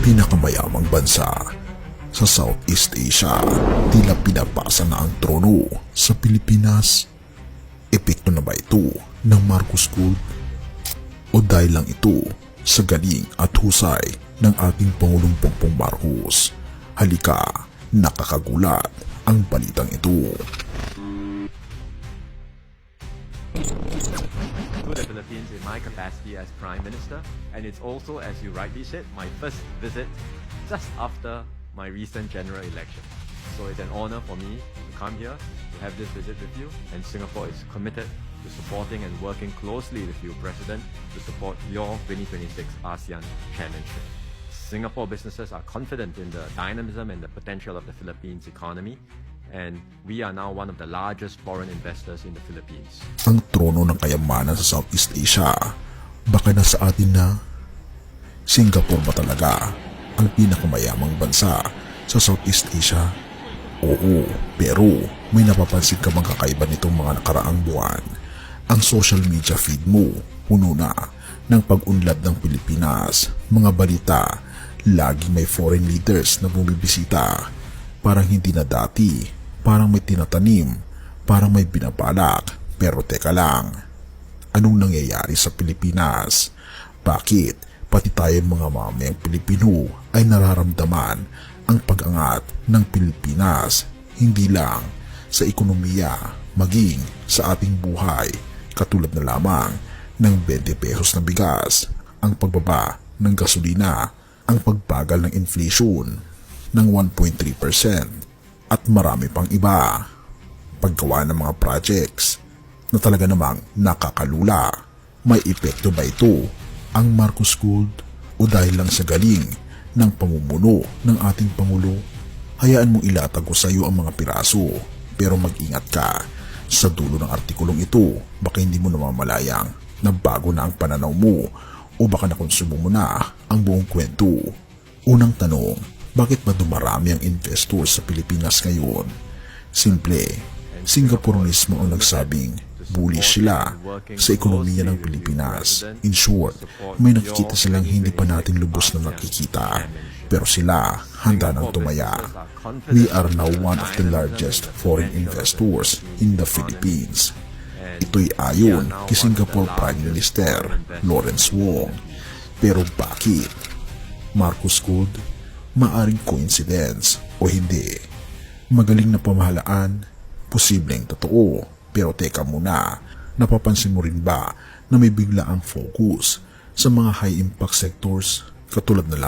pinakamayamang bansa sa Southeast Asia. Tila pinapasa na ang trono sa Pilipinas. Epekto na ba ito ng Marcos Gold? O dahil lang ito sa galing at husay ng ating Pangulong Bongbong Marcos? Halika, nakakagulat ang balitang ito. To the Philippines in my capacity as Prime Minister, and it's also, as you rightly said, my first visit just after my recent general election. So it's an honor for me to come here to have this visit with you, and Singapore is committed to supporting and working closely with you, President, to support your 2026 ASEAN chairmanship. Singapore businesses are confident in the dynamism and the potential of the Philippines economy, and we are now one of the largest foreign investors in the Philippines. ang trono ng kayamanan sa Southeast Asia. Baka nasa atin na Singapore ba talaga ang pinakamayamang bansa sa Southeast Asia? Oo, pero may napapansin ka bang kakaiba nitong mga nakaraang buwan? Ang social media feed mo puno na ng pag-unlad ng Pilipinas, mga balita, laging may foreign leaders na bumibisita. Parang hindi na dati, parang may tinatanim, parang may binabalak, pero teka lang, anong nangyayari sa Pilipinas? Bakit pati tayo mga mamayang Pilipino ay nararamdaman ang pag-angat ng Pilipinas? Hindi lang sa ekonomiya maging sa ating buhay katulad na lamang ng 20 pesos na bigas, ang pagbaba ng gasolina, ang pagbagal ng inflation ng 1.3% at marami pang iba paggawa ng mga projects na talaga namang nakakalula. May epekto ba ito ang Marcos Gold o dahil lang sa galing ng pamumuno ng ating Pangulo? Hayaan mong ilatag ko sa iyo ang mga piraso pero mag-ingat ka sa dulo ng artikulong ito baka hindi mo namamalayang na bago na ang pananaw mo o baka nakonsumo mo na ang buong kwento. Unang tanong, bakit ba dumarami ang investors sa Pilipinas ngayon? Simple, Singapore mismo ang nagsabing bullish sila sa ekonomiya ng Pilipinas. In short, may nakikita silang hindi pa natin lubos na nakikita. Pero sila handa nang tumaya. We are now one of the largest foreign investors in the Philippines. Ito'y ayon kay Singapore Prime Minister Lawrence Wong. Pero bakit? Marcos Gold, maaring coincidence o hindi. Magaling na pamahalaan, posibleng totoo. Pero teka muna, napapansin mo rin ba na may bigla ang focus sa mga high impact sectors katulad na